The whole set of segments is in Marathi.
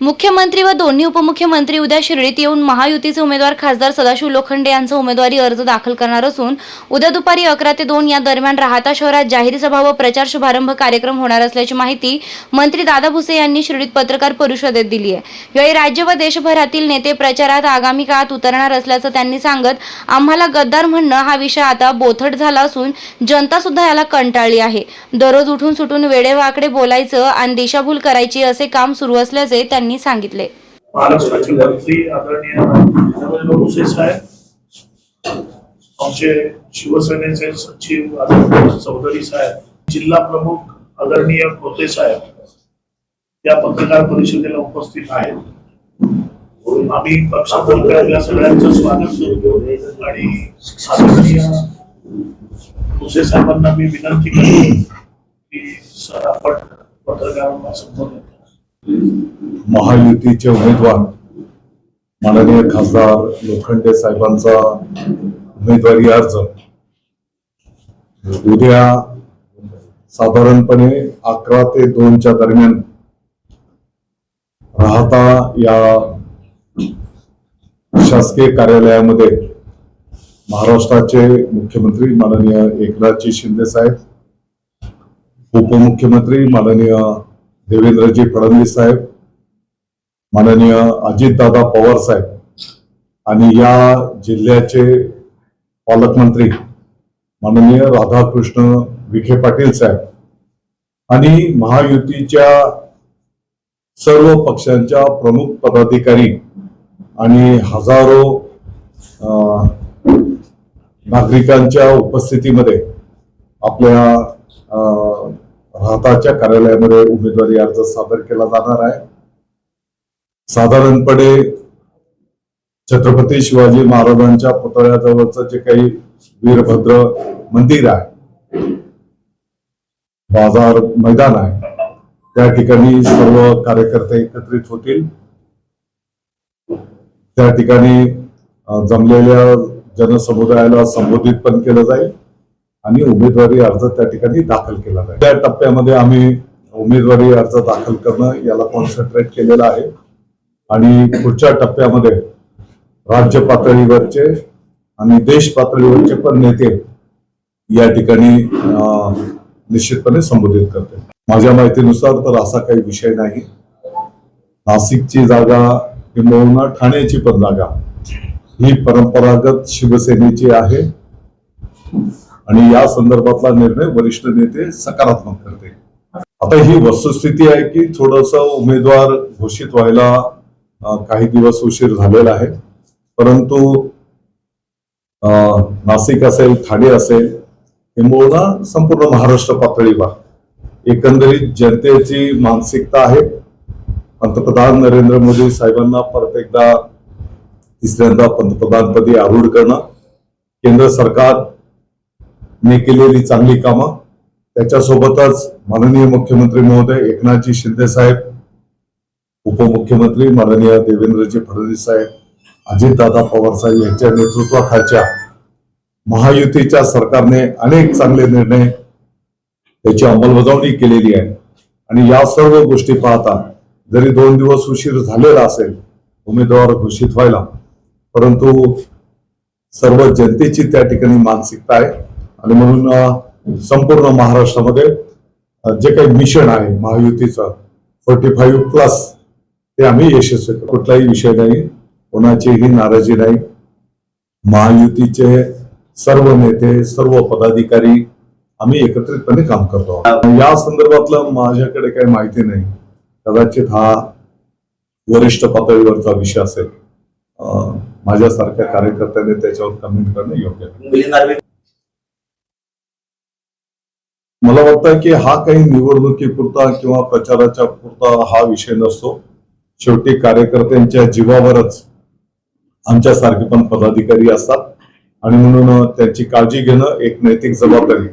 मुख्यमंत्री व दोन्ही उपमुख्यमंत्री उद्या शिर्डीत येऊन महायुतीचे उमेदवार खासदार सदाशिव लोखंडे यांचा उमेदवारी अर्ज दाखल करणार असून उद्या दुपारी अकरा ते दोन या दरम्यान राहता शहरात जाहीर सभा व प्रचार शुभारंभ कार्यक्रम होणार असल्याची माहिती मंत्री दादा भुसे यांनी शिर्डीत पत्रकार परिषदेत दिली आहे. यावेळी राज्य व देशभरातील नेते प्रचारात आगामी काळात उतरणार असल्याचं त्यांनी सांगत आम्हाला गद्दार म्हणणं हा विषय आता बोथट झाला असून जनता सुद्धा याला कंटाळली आहे. दररोज उठून सुटून वेडेवाकडे बोलायचं आणि दिशाभूल करायची असे काम सुरू असल्याचे त्यांनी यांनी सांगितले. महाराष्ट्राचे मंत्री आदरणीय नरेंद्र साहेब आमचे शिवसेनेचे सचिव आदरणीय चौधरी साहेब जिल्हा प्रमुख आदरणीय खोते साहेब या पत्रकार परिषदेला उपस्थित आहेत. आम्ही पक्षातर्फे आपल्या सगळ्यांचं स्वागत करतो आणि आदरणीय खोते साहेबांना मी विनंती करतो की सर आपण पत्रकारांना संबोधित महायुतीचे उमेदवार माननीय खासदार लोखंडे साहेबांचा उमेदवारी अर्ज. उद्या साधारणपणे अकरा ते दोनच्या दरम्यान राहता या शासकीय कार्यालयामध्ये महाराष्ट्राचे मुख्यमंत्री माननीय एकनाथजी शिंदे साहेब उपमुख्यमंत्री माननीय देवेंद्रजी फडणवीस साहेब माननीय अजितदादा पवार साहेब आणि या जिल्ह्याचे पालकमंत्री माननीय राधाकृष्ण विखे पाटील साहेब आणि महायुतीच्या सर्व पक्षांच्या प्रमुख पदाधिकारी आणि हजारो नागरिकांच्या उपस्थितीमध्ये आपल्या अं, राहताच्या कार्यालयामध्ये उमेदवारी अर्ज सादर केला जाणार आहे. साधारणपणे छत्रपती शिवाजी महाराजांच्या पुतळ्याजवळचं जे काही वीरभद्र मंदिर आहे बाजार मैदान आहे त्या ठिकाणी सर्व कार्यकर्ते एकत्रित होतील. त्या ठिकाणी जमलेल्या जनसमुदायाला संबोधित पण केलं जाईल. आणि उमेदवारी अर्ज त्या ठिकाणी दाखल केला जाईल त्या टप्प्यामध्ये आम्ही उमेदवारी अर्ज दाखल करणं याला कॉन्सन्ट्रेट केलेलं आहे. आणि पुढच्या टप्प्यामध्ये राज्य पातळीवरचे आणि देश पातळीवरचे पण नेते या ठिकाणी निश्चितपणे संबोधित करते माझ्या माहितीनुसार तर असा काही विषय नाही. नाशिकची जागा किंबहुना ठाण्याची पण जागा ही परंपरागत शिवसेनेची आहे. आणि या संदर्भातला निर्णय वरिष्ठ नेते सकारात्मक करते आता ही वस्तुस्थिती आहे की थोडस उमेदवार घोषित व्हायला काही दिवस उशीर झालेला आहे. परंतु अं, नाशिक असेल ठाणे असेल किंबहुना संपूर्ण महाराष्ट्र पातळीवर एकंदरीत जनतेची मानसिकता आहे. पंतप्रधान नरेंद्र मोदी साहेबांना परत एकदा तिसऱ्यांदा पंतप्रधानपदी आरूढ करणं. केंद्र सरकार ने केलेली चांगली कामं. त्याच्यासोबतच माननीय मुख्यमंत्री महोदय एकनाथजी शिंदे साहेब उपमुख्यमंत्री माननीय देवेंद्रजी फडणवीस साहेब अजितदादा पवार साहेब यांच्या नेतृत्वाखालच्या महायुतीच्या सरकारने अनेक चांगले निर्णय त्याची अंमलबजावणी केलेली आहे. आणि या सर्व गोष्टी पाहता जरी दोन दिवस उशीर झालेला असेल उमेदवार घोषित व्हायला परंतु सर्व जनतेची त्या ठिकाणी मानसिकता आहे. आणि म्हणून संपूर्ण महाराष्ट्रामध्ये जे काही मिशन आहे महायुतीचं फोर्टी फाईव्ह प्लस ते आम्ही यशस्वी कुठलाही विषय नाही कोणाचीही नाराजी नाही. महायुतीचे सर्व नेते सर्व पदाधिकारी आम्ही एकत्रितपणे काम करतो या संदर्भातलं माझ्याकडे काही माहिती नाही. कदाचित हा वरिष्ठ पातळीवरचा विषय असेल. माझ्यासारख्या कार्यकर्त्याने त्याच्यावर कमेंट करणं योग्य नाही. मला वाटतं की हा काही निवडणुकीपुरता किंवा प्रचाराच्या पुरता हा विषय नसतो. शेवटी कार्यकर्त्यांच्या जीवावरच आमच्यासारखे पण पदाधिकारी असतात. आणि म्हणून त्यांची काळजी घेणं एक नैतिक जबाबदारी.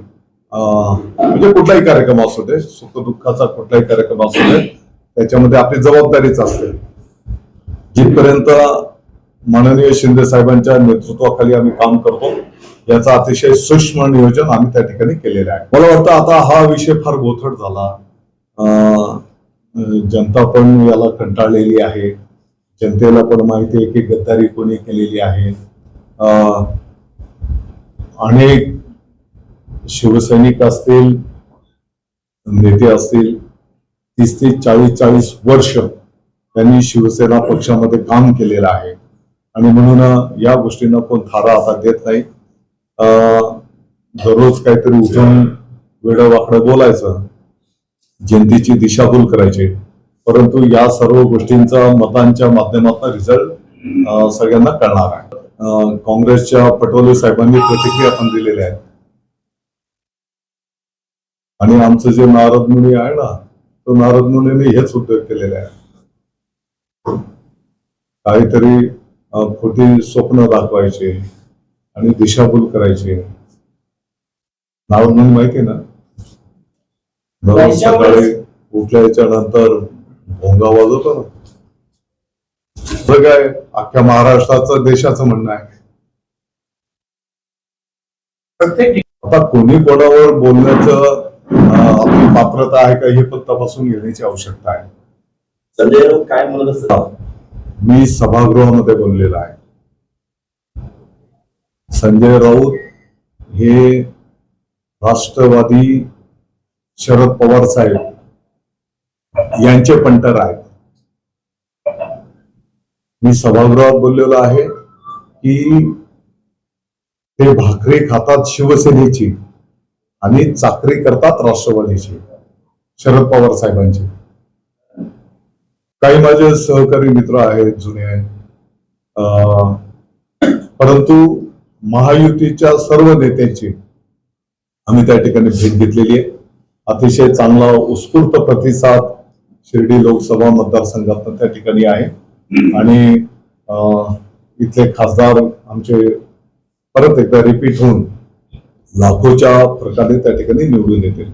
म्हणजे कुठलाही कार्यक्रम असू दे सुखदुःखाचा कुठलाही कार्यक्रम असू दे त्याच्यामध्ये आपली जबाबदारीच असते. जिथपर्यंत माननीय शिंदे साहेबांच्या नेतृत्वाखाली आम्ही काम करतो याचं अतिशय सूक्ष्म नियोजन आम्ही त्या ठिकाणी केलेलं आहे. मला वाटतं आता हा विषय फार गोथट झाला. जनता पण याला कंटाळलेली आहे. जनतेला पण माहिती आहे की गद्दारी कोणी केलेली आहे. अनेक शिवसैनिक असतील नेते असतील तीस ते चाळीस चाळीस वर्ष त्यांनी शिवसेना पक्षामध्ये काम केलेलं आहे. आणि म्हणून या गोष्टींना कोण थारा आता देत नाही. दररोज काहीतरी उठून वेडं वाकडं बोलायचं जनतेची दिशाभूल करायची. परंतु या सर्व गोष्टींचा मतांच्या माध्यमातून रिझल्ट सगळ्यांना कळणार आहे. काँग्रेसच्या पटोले साहेबांनी प्रतिक्रिया पण दिलेल्या आहेत आणि आमचं जे नारद मुनी आहे ना तो नारद मुनीने हेच उद्योग केलेले आहे. काहीतरी खोटी स्वप्न दाखवायचे. आणि दिशाभूल करायचे. नारद मुनी माहिती आहे ना? सकाळी उठल्याच्या नंतर भोंगा वाजवतो ना? काय अख्ख्या महाराष्ट्राचं देशाचं म्हणणं आहे. आता कोणी कोणावर बोलण्याचं आपली पात्रता आहे का हे पण तपासून घेण्याची आवश्यकता आहे. काय म्हणत मी सभागृहामध्ये बोललेला आहे. संजय राऊत हे राष्ट्रवादी शरद पवार साहेब यांचे पंटर आहेत. मी सभागृहात बोललेलो आहे की ते भाकरी खातात शिवसेनेची आणि चाकरी करतात राष्ट्रवादीची शरद पवार साहेबांची. काही माझे सहकारी मित्र आहेत जुने अं, परंतु महायुतीच्या सर्व नेत्यांची आम्ही त्या ठिकाणी भेट घेतलेली आहे. अतिशय चांगला उत्स्फूर्त प्रतिसाद शिर्डी लोकसभा मतदारसंघात त्या ठिकाणी आहे. आणि अं, इथले खासदार आमचे परत एकदा रिपीट होऊन लाखोच्या प्रकारे त्या ठिकाणी निवडून येतील.